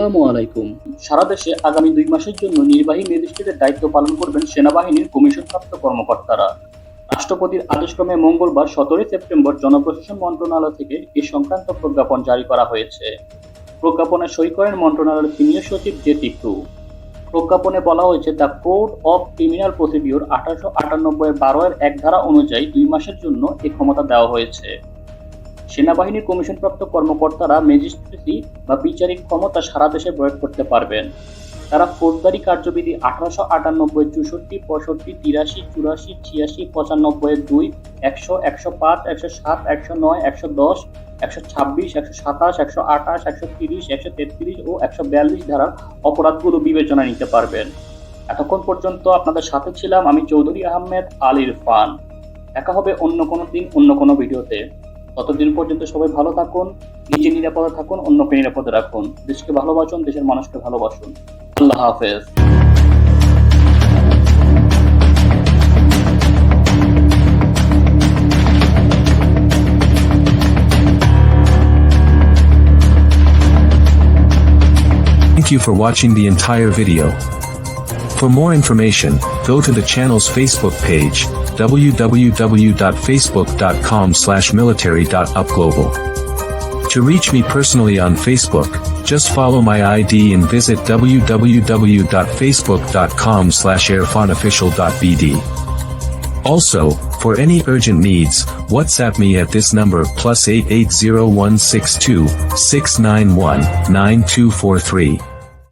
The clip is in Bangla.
আসসালামু আলাইকুম। সারা দেশে আগামী দুই মাসের জন্য নির্বাহী ম্যাজিস্ট্রেটের দায়িত্ব পালন করবেন সেনাবাহিনীর কমিশনপ্রাপ্ত কর্মকর্তারা। রাষ্ট্রপতির আদেশক্রমে মঙ্গলবার সতেরোই সেপ্টেম্বর জনপ্রশাসন মন্ত্রণালয় থেকে এ সংক্রান্ত প্রজ্ঞাপন জারি করা হয়েছে। প্রজ্ঞাপনে সই করেন মন্ত্রণালয়ের সিনিয়র সচিব জে টিপু প্রজ্ঞাপনে বলা হয়েছে, the code of criminal procedure আঠারোশো আটানব্বই বারো এর এক ধারা অনুযায়ী দুই মাসের জন্য এই ক্ষমতা দেওয়া হয়েছে। সেনাবাহিনীর কমিশনপ্রাপ্ত কর্মকর্তারা ম্যাজিস্ট্রেসি বা বিচারিক ক্ষমতা সারা দেশে প্রয়োগ করতে পারবেন। তারা ফৌজদারি কার্যবিধি আঠারোশো আটানব্বই, চৌষট্টি, পঁয়ষট্টি, তিরাশি, চুরাশি, ছিয়াশি, পঁচানব্বই, দুই, একশো একশো পাঁচ, একশো সাত, একশো নয়, একশো দশ, একশো ছাব্বিশ, একশো সাতাশ, একশো আঠাশ, একশো তিরিশ, একশো তেত্রিশ ও একশো বিয়াল্লিশ ধারার অপরাধগুলো বিবেচনা নিতে পারবেন। এতক্ষণ পর্যন্ত আপনাদের সাথে ছিলাম আমি চৌধুরী আহমেদ আল ইরফান দেখা হবে অন্য কোনো দিন, অন্য কোনো ভিডিওতে। ততদিন পর্যন্ত সবাই ভালো থাকুন নিজে নিরাপদে থাকুন অন্যকে নিরাপদে রাখুন। দেশকে ভালোবাসুন দেশের মানুষকে ভালোবাসুন। আল্লাহ হাফেজ। Thank you for watching the entire video. For more information, go to the channel's Facebook page, www.facebook.com slash military.upglobal. To reach me personally on Facebook, just follow my ID and visit www.facebook.com slash airfonofficial.bd. Also, for any urgent needs, WhatsApp me at this number plus 880162 691 9243.